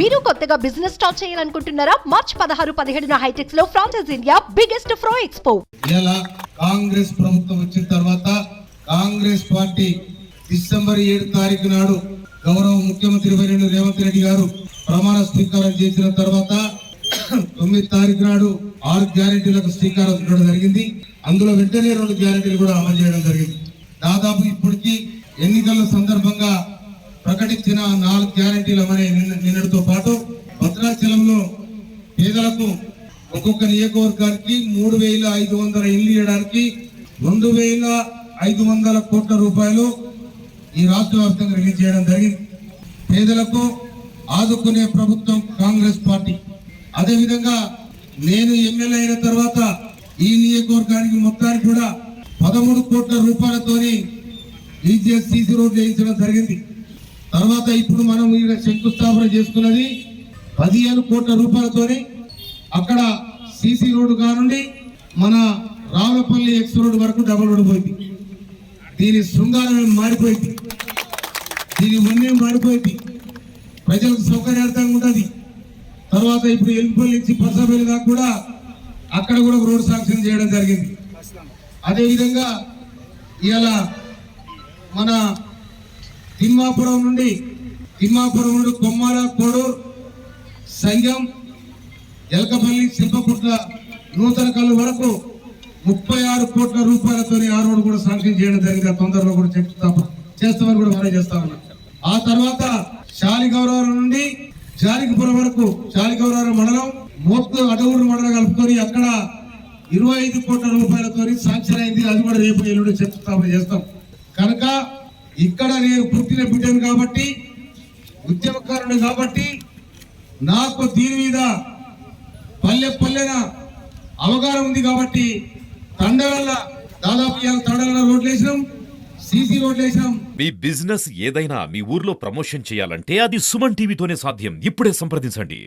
మీరు కొత్తగా business start చేయాలనుకుంటున్నారా? మార్చ్ పదహారు పదిహేడున హైటెక్స్లో ఫ్రాన్సెస్ ఇండియా బిగ్గెస్ట్ ఫ్రో ఎక్స్పో ఇలా కాంగ్రెస్ ప్రభుత్వం వచ్చిన తర్వాత కాంగ్రెస్ పార్టీ డిసెంబర్ ఏడు తారీఖు నాడు గౌరవ ముఖ్యమంత్రి వర్యులు రేవంత్ రెడ్డి గారు ప్రమాణ స్వీకారం చేసిన తర్వాత తొమ్మిది తారీఖు నాడు ఆరు గ్యారెంటీలకు స్వీకారం చేయడం జరిగింది. అందులో వెంటనే రెండు గ్యారెంటీలు కూడా అమలు చేయడం జరిగింది. దాదాపు ఇప్పటికీ నాలుగు గ్యారంటీలు అమలు నిన్న నిన్నటితో పాటు భద్రాచలంలో పేదలకు ఒక్కొక్క నియోజకవర్గానికి మూడు వేల ఐదు వందల ఇల్లు ఇవ్వడానికి రెండు వేల ఐదు వందల కోట్ల రూపాయలు ఈ రాష్ట్ర వ్యాప్తంగా రిలీజ్ చేయడం జరిగింది. పేదలకు ఆదుకునే ప్రభుత్వం కాంగ్రెస్ పార్టీ. అదేవిధంగా నేను ఎమ్మెల్యే అయిన తర్వాత ఈ నియోజకవర్గానికి మొత్తానికి కూడా పదమూడు కోట్ల రూపాయలతోని ఈజీఎస్ సీసీ రోడ్ వేయించడం జరిగింది. తర్వాత ఇప్పుడు మనం ఇక్కడ శంకుస్థాపన చేసుకున్నది పదిహేను కోట్ల రూపాయలతోని అక్కడ సీసీ రోడ్డు కానుండి మన రావులపల్లి ఎక్స్ రోడ్డు వరకు డబుల్ రోడ్ పోయింది. దీని శృంగారం మారిపోయింది. దీని వన్యం మారిపోయింది. ప్రజలకు సౌకర్యార్థంగా ఉన్నది తర్వాత ఇప్పుడు ఎల్లిపల్లి నుంచి పసపల్లి దాకా కూడా అక్కడ కూడా రోడ్డు రోడ్ శాంక్షన్ చేయడం జరిగింది. అదేవిధంగా ఇవాళ మన తిమ్మాపురం నుండి తిమ్మాపురం నుండి కొమ్మాల కోడూరు సంఘం ఎలకపల్లి శిల్పపుట్ల నూతన కళ్ళు వరకు ముప్పై ఆరు కోట్ల రూపాయలతో ఆ రోడ్డు కూడా శాంక్షన్ చేయడం జరిగింది. తొందరలో కూడా చెప్తాము చేస్తామని కూడా మనం చేస్తా ఉన్నాం. ఆ తర్వాత శాలిగౌరవం నుండి జాలికిపురం వరకు శాలిగౌరవరం మండలం మొత్తం అడవులు మండలం కలుపుకొని అక్కడ ఇరవై ఐదు కోట్ల రూపాయలతో శాంక్షన్ అయింది. అది కూడా రేపు ఎల్లుండి శంకుస్థాపన చేస్తాం. ఇక్కడ నేను పుట్టిన బిడ్డను కాబట్టి ఉద్యమకారుడు కాబట్టి నాకు దీని మీద పల్లె పల్లెన అవగాహన ఉంది కాబట్టి తండవల్ల దాదాపు తండవల్ల రోడ్లు వేసినాం. మీ బిజినెస్ ఏదైనా మీ ఊర్లో ప్రమోషన్ చేయాలంటే అది సుమన్ టీవీతోనే సాధ్యం. ఇప్పుడే సంప్రదించండి.